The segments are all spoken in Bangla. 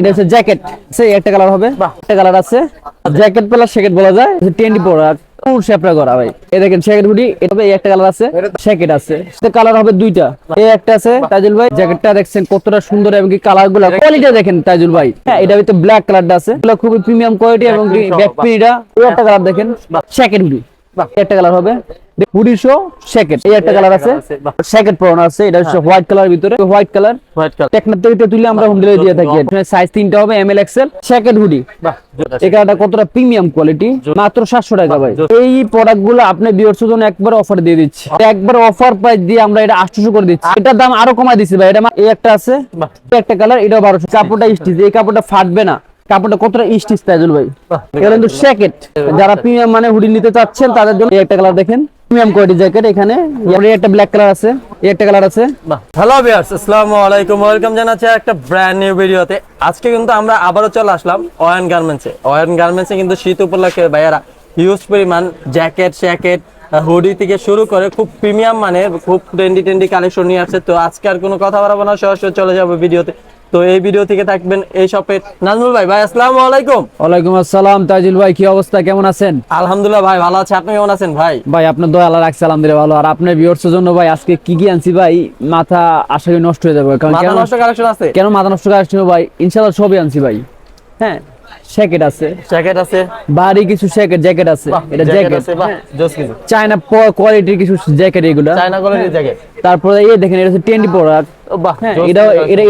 এটা হচ্ছে জ্যাকেট। সেই একটা কালার হবে। একটা কালার আছে। জ্যাকেট প্লাস জ্যাকেট বলা যায়। টেন্ডি প্রোডাক্ট ফুল শেপটা করা ভাই। এই দেখেন জ্যাকেট হুডি। এটা একটা কালার আছে। জ্যাকেট আছে। কালার হবে দুইটা। এই একটা আছে তাজুল ভাই। জ্যাকেটটা দেখছেন কতটা সুন্দর এবং কি কালারগুলো কোয়ালিটি দেখেন তাজুল ভাই। হ্যাঁ এটা ভিতরে ব্ল্যাক কালারটা আছে। এগুলো খুবই প্রিমিয়াম কোয়ালিটি এবং ব্যাক পিনিটা একটা কালার দেখেন। Jacket hoodie. এই একটা কালার হবে। হুডি শো এই একটা কালার আছে। জ্যাকেট পরানো আছে এটা হচ্ছে হোয়াইট কালার ভিতরে। হোয়াইট কালার হোয়াইট কালার টেকনার থেকে তুলে আমরা হোম ডেলিভারি দিয়ে থাকি। সাইজ তিনটা হবে M L XL jacket hoodie এই কালারটা কতটা প্রিমিয়াম কোয়ালিটি মাত্র সাতশো টাকা ভাই। এই প্রোডাক্টগুলো আপনি বিয়ার্স জন্য একবার অফার দিয়ে দিচ্ছি। একবার অফার প্রাইস দিয়ে আমরা এটা আটশো করে দিচ্ছি। এটার দাম আরও কমাই দিচ্ছি ভাই। এটা এই একটা আছে একটা কালার এটাও বারোশো। কাপড়টা স্টিচ এই কাপড়টা ফাটবে না। কাপড়টা কতটা স্টিচ তাইজুল ভাই? এটা কিন্তু জ্যাকেট। যারা প্রিমিয়াম মানে হুডি নিতে চাচ্ছেন তাদের জন্য একটা কালার দেখেন। প্রিমিয়াম কোয়ালিটি জ্যাকেট এখানে। একটা ব্ল্যাক কালার আছে। একটা কালার আছে। হ্যালো ভিউয়ার্স আসসালামু আলাইকুম। ওয়েলকাম জানাচ্ছি একটা ব্র্যান্ড নিউ ভিডিওতে আজকে কিন্তু আমরা আবারও চলে আসলাম অয়ন গার্মেন্টসে অয়ন গার্মেন্টসে কিন্তু শীত উপলক্ষে ভাইয়ারা হিউজ পরিমাণ জ্যাকেট শ্যাকেট হুডি থেকে শুরু করে খুব প্রিমিয়াম মানের খুব ট্রেন্ডি ট্রেন্ডি কালেকশন নিয়ে আসছে। তো আজকে আর কোনো কথা বাড়াবো না সরাসরি চলে যাব ভিডিওতে তো এই ভিডিও থেকে থাকবেন এই শপের নাজমুল ভাই। ভাই আসসালামু আলাইকুম। ওয়ালাইকুম আসসালাম তাজুল ভাই কি অবস্থা? কেমন আছেন? আলহামদুলিল্লাহ ভাই ভালো আছি। আপনি কেমন আছেন ভাই? ভাই আপনার দয়া আল্লাহ রাখছে আলহামদুলিল্লাহ ভালো। আর আপনার ভিউয়ার্সের জন্য ভাই আজকে কি কি আনছি ভাই মাথা আশা করি নষ্ট হয়ে যাবে কারণ মাথা নষ্ট কালেকশন আছে? কেন মাথা নষ্ট কালেকশন ভাই? ইনশাআল্লাহ সবই আনছি ভাই। হ্যাঁ। জ্যাকেট আছে। জ্যাকেট আছে। ভারী কিছু জ্যাকেট জ্যাকেট আছে। এটা জ্যাকেট আছে বাহ জোস কিছু। চায়না কোয়ালিটির কিছু জ্যাকেট এগুলো। চায়না কোয়ালিটির জ্যাকেট তারপরে এই দেখেন এটা হচ্ছে টেন্ডি প্রোডাক্ট বাহ হ্যাঁ জোস এটাও এটা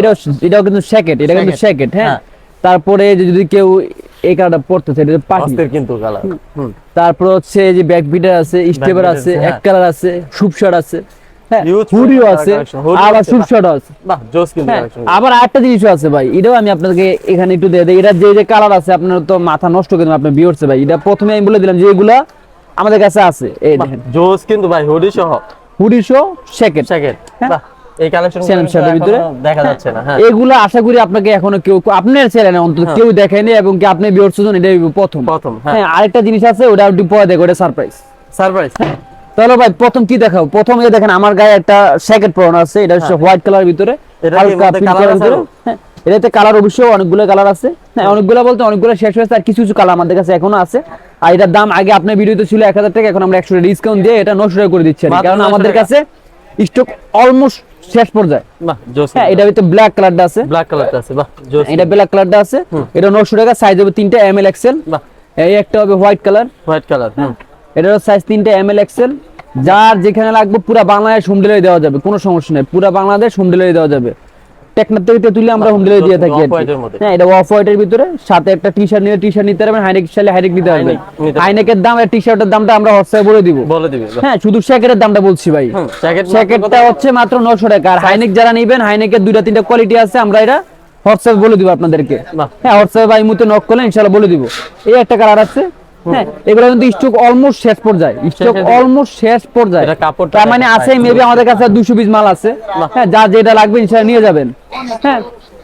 এটাও কিন্তু জ্যাকেট এটা কিন্তু জ্যাকেট হ্যাঁ। হ্যাঁ। তারপরে যদি কেউ এই কালারটা পড়তেছে এটা পাখি। কিন্তু কালার তারপর হচ্ছে যে ব্যাক বিটার আছে স্টেপার আছে আছে, এক হ্যাঁ। কালার আছে সুপশট আছে। হ্যাঁ Huge হুডিও আছে আবার আছে, হ্যাঁ। আবার আরেকটা জিনিসও আছে ভাই এটাও আমি আপনাদেরকে এখানে একটু দিয়ে দিই। এটা যে যে কালার আছে আপনার তো মাথা নষ্ট করে বিয়রছে ভাই। এটা প্রথমে আমি বলে দিলাম যে এগুলা আমাদের কাছে আছে। এই দেখেন। জোস কিন্তু ভাই হুডি সহ। হুডি জ্যাকেট হ্যাঁ। বাহ এই কালেকশন Same shirt এর ভিতরে? দেখা যাচ্ছে না হ্যাঁ। এগুলা আশা করি আপনাকে এখনও কেউ আপনার অন্তত কেউ দেখায়নি এবং কি আপনি এটা প্রথম। প্রথম হ্যাঁ। হ্যাঁ আরেকটা জিনিস আছে ওটা একটু পরে দেখো সারপ্রাইজ সারপ্রাইজ তাহলে ভাই প্রথম কি দেখাও? প্রথম এই দেখেন আমার গায়ে একটা জ্যাকেট পরানো আছে এটা হচ্ছে হোয়াইট কালার ভিতরে। হালকা আছে ভিতরে। হ্যাঁ এটাতে কালার অবশ্যই অনেকগুলো কালার আছে। হ্যাঁ অনেকগুলো বলতে অনেকগুলো শেষ হয়েছে আর কিছু কিছু কালার আমাদের কাছে এখনও আছে। আর এটার দাম আগে আপনার ভিডিওতে ছিল এক হাজার টাকা এখন আমরা একশো ডিসকাউন্ট দিয়ে এটা নশো টাকা করে দিচ্ছি কারণ আমাদের কাছে স্টক অলমোস্ট শেষ পর্যায়ে। বাহ জোস। হ্যাঁ এটা ভিতরে ব্ল্যাক কালারটা আছে। ব্ল্যাক কালারটা আছে বাহ জোস। এটা ব্ল্যাক কালারটা আছে। এটা নশো টাকা সাইজ হবে তিনটা এম এল এক্সেল বাহ। এই একটা হবে হোয়াইট কালার হোয়াইট কালার হুম। এটার সাইজ তিনটা এম এল এক্সেল যার যেখানে লাগবে পুরো বাংলাদেশ হোম ডেলিভারি দেওয়া যাবে কোনো সমস্যা নেই। পুরো বাংলাদেশ হোম ডেলিভারি দেওয়া যাবে। টেকনার থেকে তুলে আমরা হোম ডেলিভারি দিয়ে থাকি। হ্যাঁ এটা অফ হোয়াইটের ভিতরে সাথে একটা টি শার্ট নিলে টি শার্ট নিতে পারবেন হাইনেক চাইলে হাইনেক নিতে পারবেন। হাইনেকের দাম আর টি শার্টের দামটা আমরা হোয়াটসঅ্যাপে বলে দিব। বলে দিবে। হ্যাঁ শুধু শ্যাকেটের দামটা বলছি ভাই। হুম হচ্ছে মাত্র নশো টাকা। আর হাইনেক যারা নিবেন হাইনেকের দুইটা তিনটা কোয়ালিটি আছে আমরা এটা হোয়াটসঅ্যাপে বলে দিব আপনাদেরকে। হ্যাঁ হোয়াটসঅ্যাপে ভাই মুতে নক করলে ইনশাআল্লাহ বলে দিব। এই একটা কালার আছে হ্যাঁ এগুলো কিন্তু স্টক অলমোস্ট শেষ পর্যায়ে স্টক অলমোস্ট শেষ পর্যায়ে। তার মানে আছে মেবি আমাদের কাছে দুশো পিস মাল আছে। হ্যাঁ যা যেটা লাগবে সেটা নিয়ে যাবেন। হ্যাঁ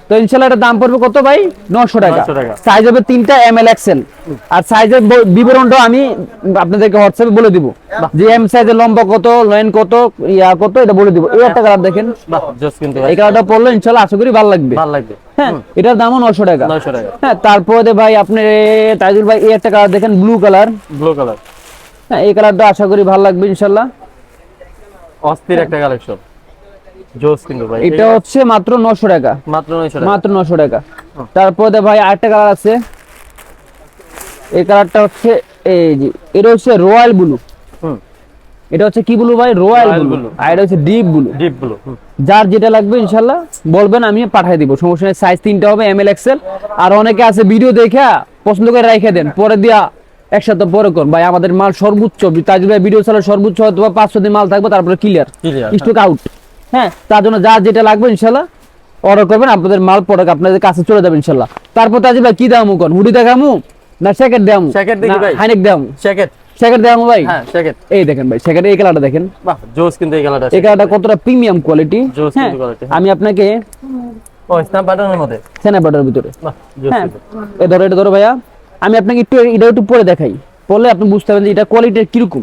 তো ইনশাআল্লাহ এটার দাম পড়বে কত ভাই? নশো টাকা। 900 সাইজ হবে তিনটা এম এল এক্সেল আর সাইজের বিবরণটা আমি আপনাদেরকে হোয়াটসঅ্যাপে বলে দিব। যে এম সাইজের লম্বা কত লাইন কত ইয়া কত এটা বলে দিব। এই একটা কালার দেখেন। এই কালারটা পড়লে ইনশাআল্লাহ আশা করি ভালো লাগবে। ভালো লাগবে। হ্যাঁ এটার দামও নশো টাকা। 900 টাকা। হ্যাঁ তারপরে ভাই আপনি তাইজুল ভাই এই একটা কালার দেখেন ব্লু কালার ব্লু কালার হ্যাঁ এই কালারটা আশা করি ভালো লাগবে ইনশাল্লাহ। অস্থির একটা কালেকশন জোস কিন্তু ভাই। এটা হচ্ছে মাত্র নশো টাকা। মাত্র 900 টাকা। মাত্র নশো টাকা। তারপরে ভাই আরেকটা কালার আছে। এই কালারটা হচ্ছে এই যে এটা হচ্ছে রয়্যাল ব্লু। হুম। এটা হচ্ছে কি ব্লু ভাই? Royal blue. আর এটা হচ্ছে ডিপ ব্লু। ডিপ ব্লু যার যেটা লাগবে বলবেন আমি পাঠিয়ে দিব। সমস্যা নেই সাইজ তিনটা হবে এম এল এক্সেল আর অনেকে আছে ভিডিও দেখা পছন্দ করে রেখে দেন। পরে দিয়া একসাথে পরে কর। ভাই আমাদের মাল সর্বোচ্চ তাজুল ভিডিও চালার সর্বোচ্চ হয়তো পাঁচশো দিন মাল থাকবে তারপরে ক্লিয়ার স্টক আউট হ্যাঁ তার জন্য যা যেটা লাগবে ইনশাল্লাহ অর্ডার করবেন আপনাদের মাল প্রোডাক্ট আপনাদের কাছে চলে যাবে ইনশাল্লাহ। তারপর তাজুল ভাই কি দামু কোন? হুডি দেখামু না স্যাকেট দামু Jacket দেখি ভাই। হাইনেক দামু জ্যাকেট স্যাকেট দামু ভাই? হ্যাঁ জ্যাকেট এই দেখেন ভাই স্যাকেট এই কালারটা দেখেন। বাহ জোস কিন্তু এই কালারটা এই কালারটা কতটা প্রিমিয়াম কোয়ালিটি Joss হ্যাঁ কিন্তু quality, হ্যাঁ। আমি আপনাকে ও স্ন্যাপ বাটনের মধ্যে? সেনাবাটার ভিতরে। বাহ জোস হ্যাঁ। কিন্তু। ধরো এটা ধরো ভাইয়া আমি আপনাকে একটু এটা একটু পরে দেখাই। পড়লে আপনি বুঝতে পারবেন যে এটা কোয়ালিটি কীরকম।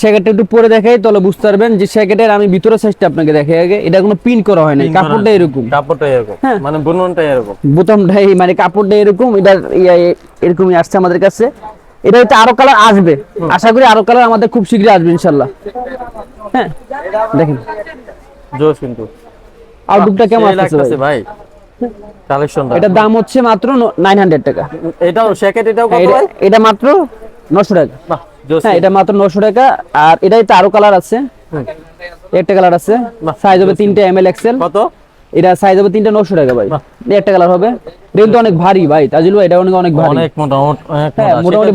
হ্যাঁ একটু পরে দেখাই তাহলে বুঝতে পারবেন যে জ্যাকেটের আমি ভিতরে সাইজটা আপনাকে দেখাই আগে। এটা কোনো প্রিন্ট করা হয় নাই কাপড়টা এরকম। কাপড়টা এরকম। হ্যাঁ। মানে বুননটা এরকম। বোতামটা এই মানে কাপড়টা এরকম এটা ইয়া এরকমই আসছে আমাদের কাছে। এটা হয়তো আরও কালার আসবে। আশা করি আরও কালার আমাদের খুব শীঘ্রই আসবে ইনশাল্লাহ। হ্যাঁ দেখেন। জোস কিন্তু। আউটলুকটা কেমন আসছে ভাই? কালেকশনটা। এটার দাম হচ্ছে মাত্র নাইন হান্ড্রেড টাকা। এটাও জ্যাকেট এটাও কত এটা- মাত্র নশো টাকা। বাহ। হ্যাঁ এটা মাত্র নশো টাকা। আর এটাই তো আরও কালার আছে। একটা কালার আছে। সাইজ হবে তিনটে এম এল এক্সেল কত? এটা সাইজ হবে তিনটে নশো টাকা ভাই। একটা কালার হবে। কিন্তু অনেক ভারী ভাই তাজিল ভাই এটা অনেক অনেক ভারী। অনেক হ্যাঁ মোটা। মোটামুটি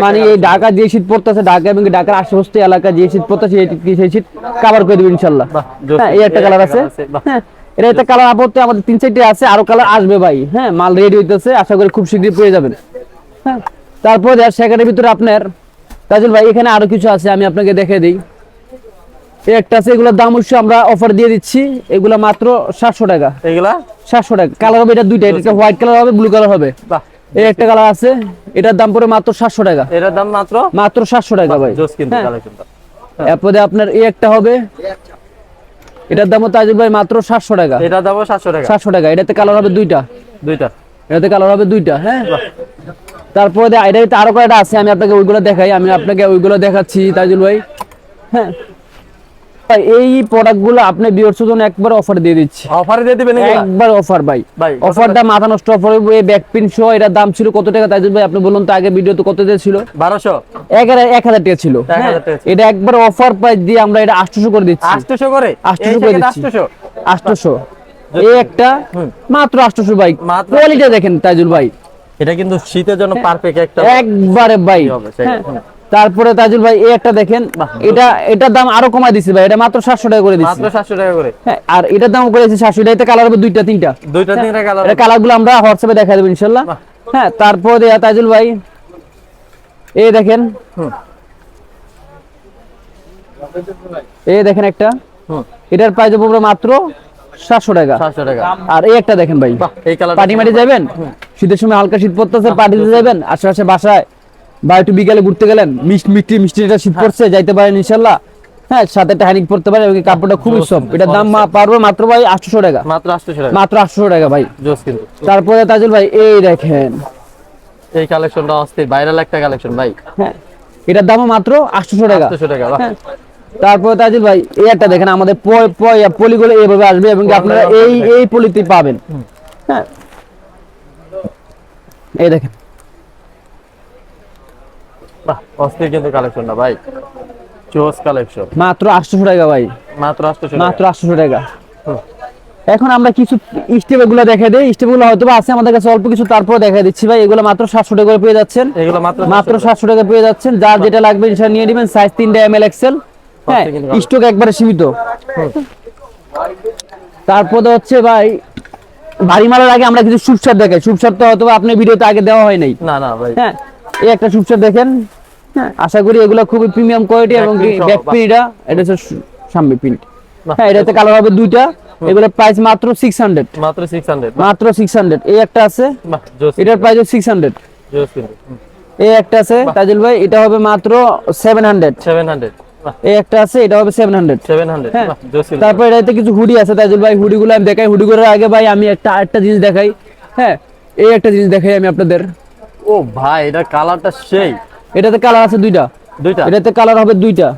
মানে এই ঢাকা যে শীত পড়তেছে ঢাকা এবং ঢাকার আশেপাশে এলাকা যে শীত পড়তেছে এই- সেই শীত কাভার করে দেবে ইনশাল্লাহ। হ্যাঁ এই একটা কালার আছে। হ্যাঁ এটা একটা কালার আপত্তি আমাদের তিন চারটে আছে আরও কালার আসবে ভাই। হ্যাঁ মাল রেডি হইতেছে আশা করি খুব শীঘ্রই পেয়ে যাবেন। হ্যাঁ তারপর সেখানের ভিতরে আপনার তাজুল ভাই এখানে আরও কিছু আছে আমি আপনাকে দেখে দিই। একটা আছে এগুলোর দাম অবশ্যই আমরা অফার দিয়ে দিচ্ছি। এগুলো মাত্র সাতশো টাকা। এগুলা? সাতশো টাকা। কালার হবে এটা দুইটা এটা হোয়াইট কালার হবে ব্লু কালার হবে। এই একটা কালার আছে এটার দাম পড়ে মাত্র সাতশো টাকা। এটার দাম মাত্র? মাত্র সাতশো টাকা ভাই। হ্যাঁ। কালেকশনটা এরপরে আপনার এই একটা হবে। এটার দাম তাজিল ভাই মাত্র সাতশো টাকা। এটার দামও সাতশো টাকা। সাতশো টাকা। এটাতে কালার হবে দুইটা। দুইটা। এটাতে কালার হবে দুইটা হ্যাঁ। তারপরে এটাতে আরও কয়টা আছে আমি আপনাকে ওইগুলো দেখাই আমি আপনাকে ওইগুলো দেখাচ্ছি তাজুল ভাই। হ্যাঁ। এই প্রোডাক্টগুলো আপনি বিয়ার্সের জন্য একবার অফার দিয়ে দিচ্ছি। অফারে দিয়ে দিবেন একবার অফার ভাই। অফারটা মাথা নষ্ট অফার এই ব্যাক পিন সহ এটার দাম ছিল কত টাকা তাজুল ভাই আপনি বলুন তো আগে ভিডিওতে কত দিয়ে ছিল? বারোশো। এক হাজার- এক হাজার টাকা ছিল। হ্যাঁ, এটা একবার অফার প্রাইস দিয়ে আমরা এটা আটশোশো করে দিচ্ছি। আটশোশো করে? আটশোশো এই করে দিচ্ছি। আটশোশো? আটশোশো। এই একটা মাত্র আটশোশো ভাই। কোয়ালিটি দেখেন তাজুল ভাই। এটা কিন্তু শীতের জন্য পারফেক্ট একটা একবারে ভাই। হবে, সেই, হ্যাঁ। তারপরে তাজুল ভাই এই একটা দেখেন এটা এটার দাম আরও কমাই দিছি ভাই এটা মাত্র সাতশো টাকা করে দিচ্ছি মাত্র সাতশো টাকা করে। হ্যাঁ আর এটার দাম করেছি সাতশো এটাতে কালার হবে দুইটা তিনটা। দুইটা তিনটা কালার এটা কালারগুলো আমরা হোয়াটসঅ্যাপে দেখা দেবো ইনশাল্লাহ। হ্যাঁ তারপর দেয়া তাজুল ভাই এই দেখেন। এই দেখেন একটা। এটার প্রাইস পড়বে মাত্র সাতশো টাকা। সাতশো টাকা। আর এই একটা দেখেন ভাই। এই কালার পার্টি মাটি যাবেন? শীতের সময় হালকা শীত পড়তেছে পার্টিতে যাবেন আশেপাশে বাসায় বা একটু বিকালে ঘুরতে গেলেন মিষ্টি মিষ্টি মিষ্টি এটা শীত পড়ছে যাইতে পারেন ইনশাল্লাহ। হ্যাঁ সাথে একটা হ্যানিক পড়তে এবং এই কাপড়টা খুবই সব এটার দাম পারবে মাত্র ভাই আটশো টাকা। মাত্র আটশোশো টাকা। মাত্র আটশো টাকা ভাই। তারপরে তাজুল ভাই এই দেখেন। এই কালেকশনটা অস্থির ভাইরাল একটা কালেকশন ভাই। হ্যাঁ এটার দামও মাত্র আটশো টাকা। আটশোশো টাকা। হ্যাঁ তারপরে তাজিল ভাই এই একটা দেখেন আমাদের পলিগুলো এইভাবে আসবে এবং আপনারা এই এই পলিতে পাবেন। হ্যাঁ এই দেখেন। বাহ অস্থির কিন্তু কালেকশনটা ভাই। জোস কালেকশন মাত্র আটশো টাকা ভাই। মাত্র আটশোশো মাত্র আটশো টাকা। এখন আমরা কিছু স্টেপগুলো দেখা দিই। স্টেপগুলো হয়তো আছে আমাদের কাছে অল্প কিছু তারপর দেখা দিচ্ছি ভাই। এগুলো মাত্র সাতশো টাকা করে পেয়ে যাচ্ছেন। এগুলো মাত্র মাত্র সাতশো টাকা পেয়ে যাচ্ছেন। যার যেটা লাগবে সেটা নিয়ে নেবেন। সাইজ তিনটা এম এল এক্সেল হ্যাঁ স্টক একবারে সীমিত। তারপরে হচ্ছে ভাই ভারী মালের আগে আমরা কিছু সুপসার দেখাই। সুপসার তো হয়তো বা আপনার ভিডিওতে আগে দেওয়া হয় নাই। না না ভাই। হ্যাঁ এই একটা সুপসার দেখেন। হ্যাঁ আশা করি এগুলো খুবই প্রিমিয়াম কোয়ালিটি এবং ব্যাক। প্রিন্টটা এটা হচ্ছে সামনে প্রিন্ট হ্যাঁ এটাতে কালার হবে দুইটা। এগুলোর প্রাইস মাত্র সিক্স হান্ড্রেড মাত্র সিক্স হান্ড্রেড মাত্র সিক্স হান্ড্রেড এই একটা আছে। এটার প্রাইস সিক্স হান্ড্রেড জোস কিন্তু এই একটা আছে তাজিল ভাই এটা হবে মাত্র সেভেন হান্ড্রেড সেভেন হান্ড্রেড বাহ এই একটা আছে এটা হবে সেভেন হান্ড্রেড সেভেন হান্ড্রেড হ্যাঁ। তারপর এটাতে কিছু হুডি আছে ভাই হুডি গুলো আমি দেখাই। হুডি গুলোর আগে ভাই আমি একটা আরেকটা জিনিস দেখাই। হ্যাঁ এই একটা জিনিস দেখাই আমি আপনাদের। ও ভাই এটা কালারটা সেই। এটাতে কালার আছে দুইটা। দুইটা? এটাতে কালার হবে দুইটা।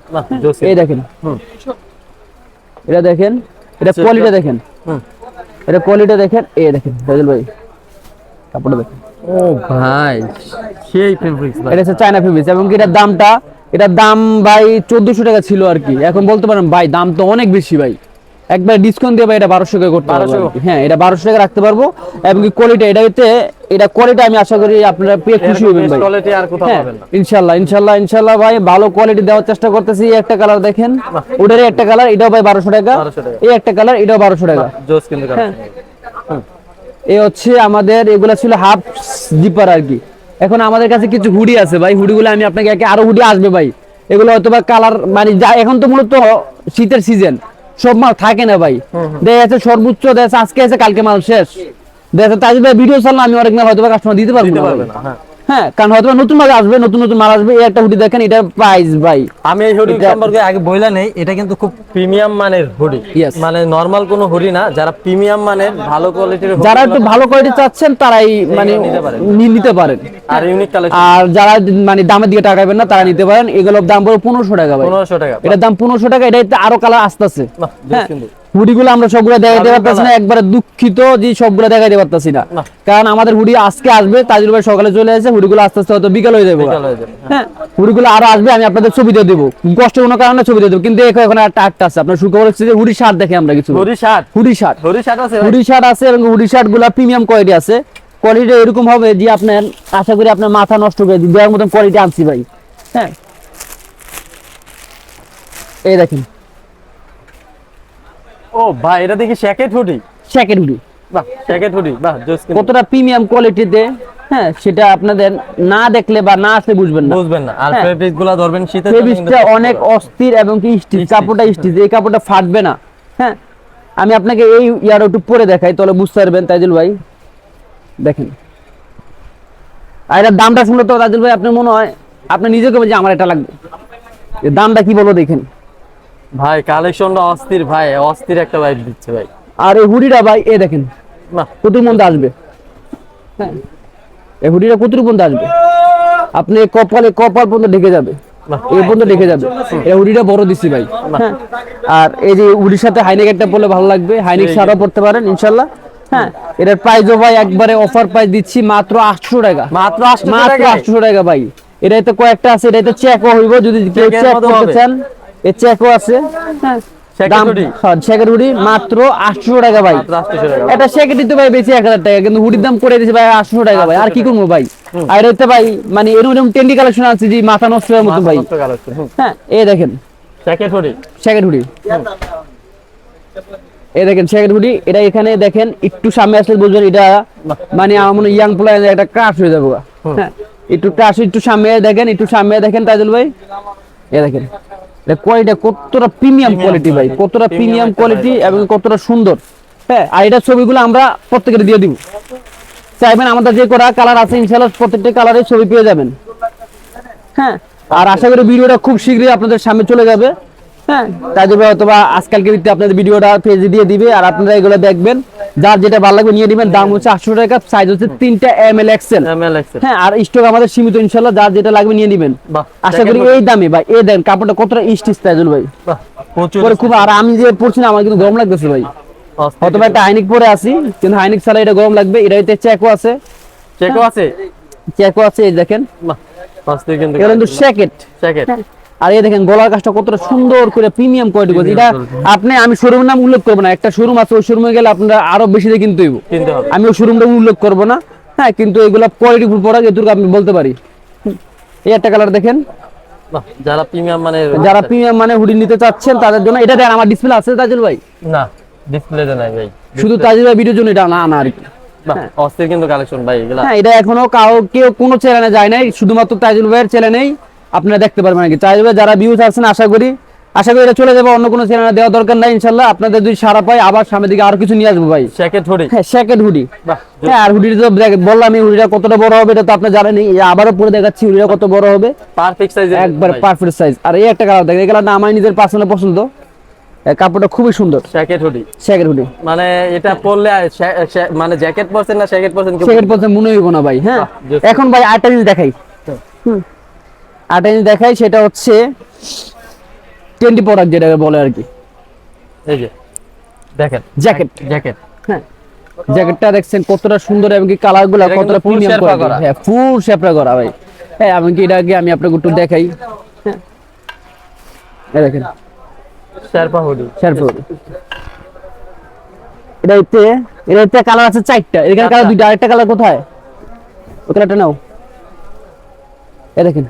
এই দেখেন। হুম। এটা দেখেন এটা কোয়ালিটি দেখেন। এটা কোয়ালিটি দেখেন এই দেখেন ভাই। কাপড়টা দেখেন। ও ভাই সেই ফেব্রিক্স ভাই। এটা হচ্ছে চায়না ফেব্রিক্স এবং কি এটার দামটা? এটার দাম ভাই চোদ্দশো টাকা ছিল আর কি। এখন বলতে পারেন ভাই দাম তো অনেক বেশি ভাই। একবার ডিসকাউন্ট দিয়ে ভাই এটা বারোশো টাকা করতে পারব 1200 হ্যাঁ এটা বারোশো টাকা রাখতে পারব। এবং কোয়ালিটি এটা হইতে এটা কোয়ালিটি আমি আশা করি আপনারা পেয়ে খুশি হবেন ভাই। হ্যাঁ ইনশাল্লাহ ইনশাল্লাহ ইনশাল্লাহ ভাই ভালো কোয়ালিটি দেওয়ার চেষ্টা করতেছি। এই একটা কালার দেখেন। ওটারই একটা কালার এটাও ভাই বারোশো টাকা। এই একটা কালার এটাও বারোশো টাকা। হ্যাঁ। এই হচ্ছে আমাদের এগুলা ছিল হাফ জিপার আর কি। এখন আমাদের কাছে কিছু হুডি আছে ভাই হুডিগুলো আমি আপনাকে একে আরও হুডি আসবে ভাই। এগুলো হয়তো বা কালার মানে যা এখন তো মূলত শীতের সিজন সব মাল থাকে না ভাই। দেখা যাচ্ছে সর্বোচ্চ দেখা আজকে আছে কালকে মাল শেষ। দেখা যাচ্ছে তাই ভিডিও চালাম আমি অনেক মাল হয়তো কাস্টমার দিতে পারব পারবে না হ্যাঁ কারণ হয়তো নতুন মাল আসবে নতুন নতুন মাল আসবে এই একটা হুডি দেখেন এটার প্রাইস ভাই। আমি এই হুডি এটা- সম্পর্কে আগে বইলা নেই এটা কিন্তু খুব প্রিমিয়াম মানের হুডি। মানে নরমাল কোনো হুডি না যারা প্রিমিয়াম মানের ভালো কোয়ালিটির যারা একটু ভালো কোয়ালিটি চাচ্ছেন তারাই মানে নিতে পারেন। আর ইউনিক কালেকশন আর যারা মানে দামের দিকে টাকাবেন না তারা নিতে পারেন। এগুলোর দাম পড়বে পনেরোশো টাকা ভাই। পনেরোশো টাকা। এটার দাম পনেরোশো টাকা এটা আরও কালার আসতেছে। হ্যাঁ। হুডিগুলো আমরা সবগুলো দেখাইতে পারতেছি না। একবারে দুঃখিত যে সবগুলো দেখাইতে পারতেছি না। কারণ আমাদের হুডি আজকে আসবে তাজুল ভাই সকালে চলে আসে হুডিগুলো আস্তে আস্তে হয়তো বিকাল হয়ে যাবে। হয়ে হ্যাঁ। হুডিগুলো আরও আসবে আমি আপনাদের দেবো। কষ্ট কোনো কারণে দেবো কিন্তু এখন একটা আটটা আছে আপনার সুখবর হচ্ছে যে হুডি শার্ট দেখে আমরা কিছু। Hoodie shirt? Hoodie shirt. Hoodie shirt আছে হুডি শার্ট আছে এবং হুডি শার্টগুলা প্রিমিয়াম কোয়ালিটি আছে। কোয়ালিটি এরকম হবে যে আপনার আশা করি আপনার মাথা নষ্ট করে দেওয়ার মতন কোয়ালিটি আনছি ভাই। হ্যাঁ। এই দেখেন। ও ভাই এটা দেখি শ্যাকেট হুডি স্যাকেট হুডি বাহ শ্যাকেট হুডি বাহ জোস কতটা প্রিমিয়াম কোয়ালিটিতে হ্যাঁ সেটা আপনাদের না দেখলে বা না আসলে বুঝবেন না। বুঝবেন না। আর হ্যাঁ। ফেব্রিকগুলা ধরবেন ফেব্রিক্সটা অনেক অস্থির এবং কি স্টিচ কাপড়টা স্টিচ এই কাপড়টা ফাটবে না। হ্যাঁ আমি আপনাকে এই ইয়ার একটু পরে দেখাই তাহলে বুঝতে পারবেন তাইজুল ভাই। দেখেন। আর এটার দামটা শুনলে তো তাইজুল ভাই আপনার মনে হয় আপনি নিজেকে যে আমার এটা লাগবে। দামটা কি বলব দেখেন। ভাই কালেকশনটা অস্থির ভাই অস্থির একটা ভাইব দিচ্ছে ভাই। আর এই হুডিটা ভাই এ দেখেন বাহ কতর মধ্যে আসবে। হ্যাঁ। এই হুডিটা কতর মধ্যে আসবে। আপনি কপালে কপাল পর্যন্ত ঢেকে যাবে। এই পর্যন্ত ঢেকে যাবে। এই হুডিটা বড় দিচ্ছি ভাই। হ্যাঁ। আর এই যে হুডির সাথে হাইনেক একটা পরলে ভালো লাগবে। হাইনেক এই পড়তে পারেন ইনশাল্লাহ। হ্যাঁ। এটার প্রাইসও ভাই একবারে অফার প্রাইস দিচ্ছি মাত্র আটশো টাকা। মাত্র মাত্র আটশো টাকা ভাই। এটাতে কয়েকটা আছে এটাতে চেকও হইব। যদি কেউ চেক করতে চান এর চেকও আছে। হ্যাঁ। হুডি? হ্যাঁ মাত্র আটশো টাকা ভাই। মাত্র 800 টাকা। এটা তো ভাই বেশি এক হাজার টাকা কিন্তু হুডির দাম করে দিয়েছে ভাই আটশো টাকা ভাই। আর কি করব ভাই? আর এতে ভাই মানে এরকম এরকম টেন্ডি কালেকশন আছে যে মাথা নষ্ট হওয়ার মতো ভাই। হ্যাঁ এই দেখেন। Jacket hoodie? Second hoodie. এই দেখেন সেকেন্ড হুডি। এটা এখানে দেখেন একটু সামনে আসলে বুঝবেন এটা মানে আমার মনে ইয়াং একটা ক্রাশ হয়ে যাবে। হ্যাঁ একটু একটু সামনে দেখেন একটু সামনে দেখেন ভাই। এ দেখেন। কোয়ালিটি কতটা প্রিমিয়াম কোয়ালিটি ভাই? কতটা প্রিমিয়াম কোয়ালিটি এবং কতটা সুন্দর? হ্যাঁ আর এটা ছবিগুলো আমরা প্রত্যেকের দিয়ে দিব। চাইবেন আমাদের যে করা কালার আছে ইনশাল্লাহ প্রত্যেকটা কালারের ছবি পেয়ে যাবেন। হ্যাঁ আর আশা করি ভিডিওটা খুব শীঘ্রই আপনাদের সামনে চলে যাবে। হ্যাঁ। জন্য অথবা আজকালকে আপনাদের ভিডিওটা পেজে দিয়ে দিবে আর আপনারা এগুলো দেখবেন। যার যেটা ভালো লাগবে নিয়ে নেবেন। দাম হচ্ছে আটশো টাকা সাইজ হচ্ছে তিনটা এম এল এক্সেল হ্যাঁ আর স্টক আমাদের সীমিত ইনশাল্লাহ যার যেটা লাগবে নিয়ে নেবেন। আশা করি এই দামে এই দেন কাপড়টা কতটা স্টিচ তাইজুল ভাই। খুব আর আমি যে পড়ছি না আমার কিন্তু গরম লাগতেছে ভাই। অথবা একটা হাইনিক পরে আসি কিন্তু হাইনিক ছাড়া এটা গরম লাগবে। এটাতে চেকও আছে। চেকও আছে? চেকও আছে এই দেখেন। কিন্তু এটা আর এই দেখেন গলার কাজটা কতটা সুন্দর করে প্রিমিয়াম কোয়ালিটি করছে এটা আপনি আমি শোরুমের নাম উল্লেখ করব না। একটা শোরুম আছে ওই শোরুমে গেলে আপনারা আরও বেশি দিয়ে কিনতে হইব। আমি ওই শোরুমটা উল্লেখ করব না। হ্যাঁ কিন্তু এগুলা কোয়ালিটি ফুল প্রোডাক্ট এটুকু আমি বলতে পারি। এই একটা কালার দেখেন। যারা প্রিমিয়াম মানে যারা প্রিমিয়াম মানে হুডি নিতে চাচ্ছেন তাদের জন্য এটা দেন। আমার ডিসপ্লে আছে তাজুল ভাই? না ডিসপ্লেতে নাই ভাই। শুধু তাজুল ভাই ভিডিওর জন্য এটা না না আর কি। অস্থির কিন্তু কালেকশন ভাই এগুলা। হ্যাঁ এটা এখনও কাউ কেউ কোনো চ্যানেলে যায় নাই। শুধুমাত্র তাজুল ভাইয়ের চ্যানেলেই আপনারা দেখতে পারবেন আর কি ভাই যারা ভিউজ আছেন আশা করি আশা করি এটা চলে যাবে অন্য কোনো চ্যানেলে দেওয়া দরকার নাই ইনশাল্লাহ। আপনাদের যদি সারা পাই আবার সামনের দিকে আরও কিছু নিয়ে আসব ভাই। শ্যাকেট হুডি হ্যাঁ স্যাকেট হুডি হ্যাঁ আর হুডিটা তো বললাম এই হুডিটা কতটা বড় হবে এটা তো আপনি জানেনই আবারও পরে দেখাচ্ছি হুডিটা কত বড় হবে। পারফেক্ট সাইজ একবার পারফেক্ট সাইজ আর এই একটা কালার দেখেন এই কালারটা আমার নিজের পার্সোনাল পছন্দ। কাপড়টা খুবই সুন্দর। শ্যাকেট হুডি স্যাকেট হুডি মানে এটা পরলে মানে জ্যাকেট পরছেন না শ্যাকেট পরছেন সেকেন্ড পর্যন্ত মনে হইব না ভাই হ্যাঁ? এখন ভাই আটটা জিনিস দেখাই। হুম। আটটা জিনিস দেখাই সেটা হচ্ছে টোয়েন্টি প্রোডাক্ট যেটাকে বলে আর কি। এই যে দেখেন জ্যাকেট জ্যাকেট হ্যাঁ জ্যাকেটটা দেখছেন কতটা সুন্দর এবং কি কালারগুলো কতটা প্রিমিয়াম করা। হ্যাঁ ফুল শেপরা করা ভাই। হ্যাঁ আমি কি এটা আগে আমি আপনাকে একটু দেখাই। হ্যাঁ। দেখেন। Sherpa hoodie. শেরপা এটা এতে এটা এতে কালার আছে চারটা। এখানে কালার দুইটা। আরেকটা কালার কোথায়? ওই কালারটা নাও। এই দেখেন।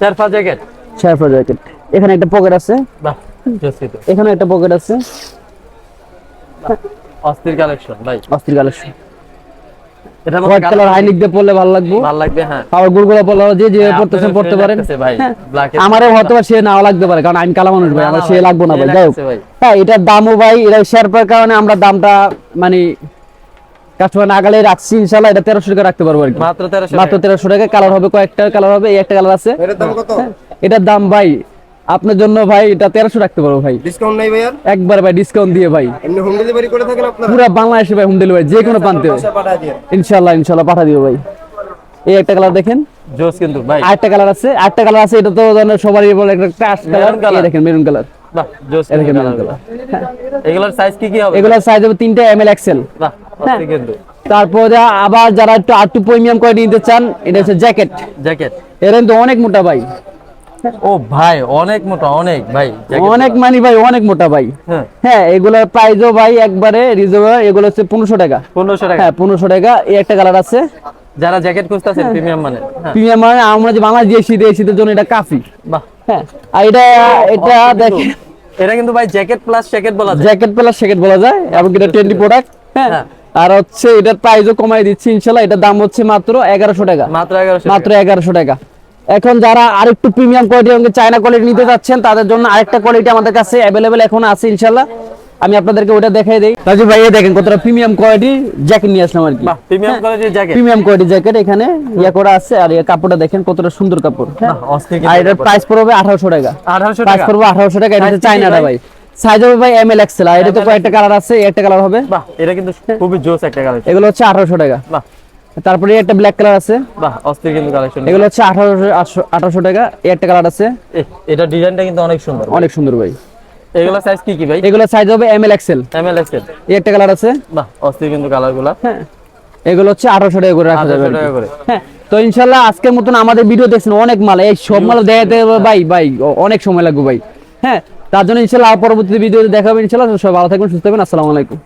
Sherpa jacket? Sherpa jacket. এখানে একটা পকেট আছে। বাহ এখানে একটা পকেট আছে। অস্থির কালেকশন ভাই। অস্থির কালেকশন এটা হোয়াইট কালার হাইনিক দিয়ে পরলে ভালো লাগবে। ভালো লাগবে হ্যাঁ। আবার গুড়গুলো পরলে যে যে হ্যাঁ, পড়তে পারেন। ভাই, হ্যাঁ। হয়তো সে নাও লাগতে পারে কারণ আমি কালা মানুষ ভাই আমার সে লাগবো না ভাই। যাই হোক। হ্যাঁ এটার দামও ভাই এটা শেয়ার পাওয়ার কারণে আমরা দামটা মানে কাস্টমার নাগালে রাখছি ইনশাল্লাহ এটা তেরোশো টাকা রাখতে পারব আর কি। মাত্র তেরোশো মাত্র তেরোশো টাকা কালার হবে কয়েকটা কালার হবে এই একটা কালার আছে। এটার দাম কত? হ্যাঁ, এটার দাম ভাই আপনার জন্য ভাই এটা তেরোশো রাখতে পারব ভাই। ডিসকাউন্ট নাই ভাইয়ার একবার ভাই ডিসকাউন্ট দিয়ে ভাই। এমনি হোম ডেলিভারি করে থাকেন আপনারা? পুরো বাংলাদেশে ভাই হোম ডেলিভারি যে কোনো প্রান্তে ভাই। পয়সা পাঠায় ইনশাল্লাহ ইনশাল্লাহ পাঠা দিব ভাই। এই একটা কালার দেখেন। জোস কিন্তু ভাই। আরেকটা কালার আছে আরেকটা কালার আছে এটা তো ধরেন সবারই বলে একটা ক্রাশ কালার। দেখেন মেরুন কালার বাহ জোস এগুলোর সাইজ কি কি হবে? এগুলোর সাইজ হবে তিনটা এম এল এক্সেল বাহ। তারপরে আবার যারা একটু আটটু প্রিমিয়াম করে নিতে চান এটা হচ্ছে জ্যাকেট। জ্যাকেট? এর কিন্তু অনেক মোটা ভাই। ও ভাই অনেক মোটা অনেক ভাই অনেক মানি ভাই অনেক মোটা ভাই। হ্যাঁ। হ্যাঁ এগুলোর প্রাইসও ভাই একবারে রিজনেবল এগুলো হচ্ছে পনেরোশো টাকা। পনেরোশো টাকা? হ্যাঁ পনেরোশো টাকা। এই একটা কালার আছে। যারা জ্যাকেট খুঁজতেছেন প্রিমিয়াম মানে প্রিমিয়াম মানে আমরা যে বাংলা দিয়ে শীতে শীতের জন্য এটা কাফি। বাহ। হ্যাঁ আর এটা এটা দেখেন। এটা কিন্তু ভাই জ্যাকেট প্লাস জ্যাকেট বলা যায়। জ্যাকেট প্লাস জ্যাকেট বলা যায় এবং এটা টোয়েন্টি প্রোডাক্ট হ্যাঁ। হ্যাঁ। আর হচ্ছে এটার প্রাইসও কমাই দিচ্ছি ইনশাল্লাহ। এটার দাম হচ্ছে মাত্র এগারোশো টাকা। মাত্র এগারোশো মাত্র এগারোশো টাকা। এখন যারা আরেকটু প্রিমিয়াম কোয়ালিটি এবং চায়না কোয়ালিটি নিতে যাচ্ছেন তাদের জন্য আরেকটা কোয়ালিটি আমাদের কাছে অ্যাভেলেবেল এখন আছে ইনশাল্লাহ। আমি আপনাদেরকে ওটা দেখাই দেই। রাজু ভাই এই দেখেন কতটা প্রিমিয়াম কোয়ালিটি জ্যাকেট নিয়ে আসলাম আর কি। বাহ প্রিমিয়াম কোয়ালিটির জ্যাকেট প্রিমিয়াম কোয়ালিটি জ্যাকেট এখানে ইয়া করা আছে আর এর কাপড়টা দেখেন কতটা সুন্দর কাপড়। আর এটার প্রাইস পড়বে আঠারোশো টাকা। আঠারোশো প্রাইস পড়বে আঠারোশো টাকা এটা চায়নাটা ভাই? ভাই সাইজ হবে ভাই এম এল এক্সেল আর এটা তো কয়েকটা কালার আছে একটা কালার হবে। বাহ এটা কিন্তু খুবই জোস একটা কালেকশন এগুলো হচ্ছে আঠারোশো টাকা। বাহ। তারপরে একটা ব্ল্যাক কালার আছে। বাহ অস্থির কিন্তু কালেকশন এগুলো হচ্ছে আঠারোশো আঠারোশো টাকা এই একটা কালার আছে। এটা ডিজাইনটা কিন্তু অনেক সুন্দর অনেক সুন্দর ভাই। এগুলো সাইজ কি কি ভাই? এগুলো সাইজ হবে M L XL M L XL এই একটা কালার আছে। বাহ অস্থির কিন্তু কালার হ্যাঁ। এগুলো হচ্ছে আঠারোশো টাকা করে রাখা যাবে। 1800। টাকা করে। হ্যাঁ তো ইনশাল্লাহ আজকের মতন আমাদের ভিডিও দেখছেন অনেক মাল। এই সব মাল দেখাতে ভাই ভাই অনেক সময় লাগবে ভাই। হ্যাঁ তার জন্য ইনশাল্লাহ পরবর্তী ভিডিওতে দেখাবেন ইনশাল্লাহ সবাই ভালো থাকবেন সুস্থ থাকবেন। আসসালামু আলাইকুম।